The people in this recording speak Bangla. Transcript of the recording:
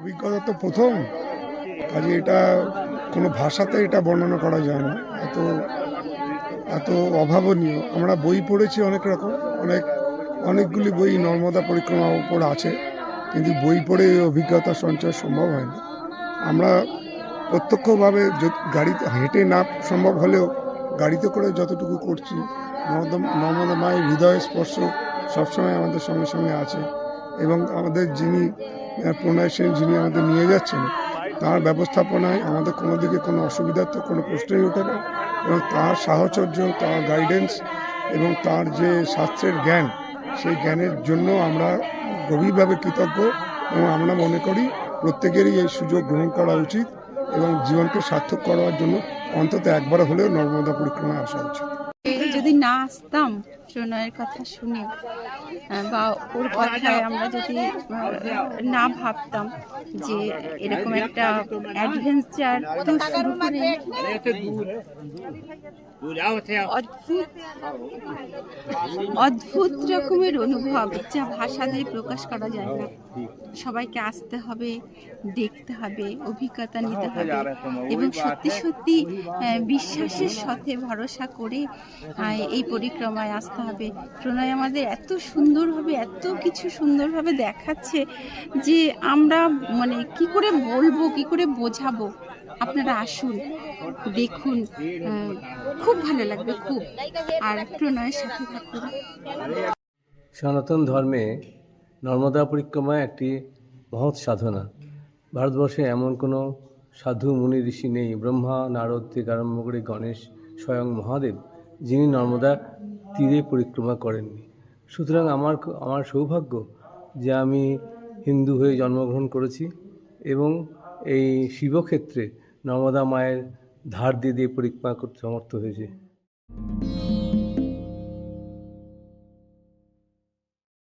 অভিজ্ঞতা তো প্রথম। কাজে এটা কোনো ভাষাতে এটা বর্ণনা করা যায় না। এত এত অভাবনীয়। আমরা বই পড়েছি অনেক রকম, অনেক, অনেকগুলি বই নর্মদা পরিক্রমার উপর আছে, কিন্তু বই পড়ে অভিজ্ঞতা সঞ্চয় সম্ভব হয় না আমরা প্রত্যক্ষভাবে গাড়িতে হেঁটে না সম্ভব হলেও গাড়িতে করে যতটুকু করছি নর্মদা নর্মদা মায়ের হৃদয় স্পর্শ সবসময় আমাদের সঙ্গে সঙ্গে আছে এবং আমাদের যিনি প্রণয় সেন যিনি আমাদের নিয়ে যাচ্ছেন। তার ব্যবস্থাপনায় আমাদের কোনো দিকে কোনো অসুবিধার তো কোনো প্রশ্নই ওঠে না। এবং তার সাহচর্য, তার গাইডেন্স এবং তার যে শাস্ত্রের জ্ঞান, সেই জ্ঞানের জন্য আমরা গভীরভাবে কৃতজ্ঞ এবং আমরা মনে করি প্রত্যেকেরই এই সুযোগ গ্রহণ করা উচিত এবং জীবনকে সার্থক করার জন্য অন্তত একবার হলেও নর্মদা পরিক্রমায় আসা উচিত। যদি না আসতাম প্রণয়ের কথা শুনে বা ওর কথায় আমরা যদি না ভাবতাম যে এরকম একটা অ্যাডভেঞ্চার তো শুরু করে। অদ্ভুত অদ্ভুত রকমের অনুভব যা ভাষা দিয়ে প্রকাশ করা যায় না। সবাইকে আসতে হবে, দেখতে হবে, অভিজ্ঞতা নিতে হবে এবং সত্যি সত্যি বিশ্বাসের সাথে ভরসা করে এই পরিক্রমায় আসতে হবে। প্রণয় আমাদের এত সুন্দরভাবে এত কিছু সুন্দরভাবে দেখাচ্ছে যে আমরা মানে কি করে বলব, কি করে বোঝাবো? আপনারা আসুন, দেখুন খুব ভালো লাগবে, খুব। আর প্রণয়ের সাথে থাকুন। সনাতন ধর্মে নর্মদা পরিক্রমা একটি মহৎ সাধনা। ভারতবর্ষে এমন কোনো সাধু, মুনি, ঋষি নেই। ব্রহ্মা, নারদ থেকে আরম্ভ করে গণেশ, স্বয়ং মহাদেব, যিনি নর্মদা তীরে পরিক্রমা করেননি। সুতরাং আমার আমার সৌভাগ্য যে আমি হিন্দু হয়ে জন্মগ্রহণ করেছি এবং এই শিবক্ষেত্রে নর্মদা মায়ের ধার দিয়ে দিয়ে পরিক্রমা করতে সমর্থ হয়েছে।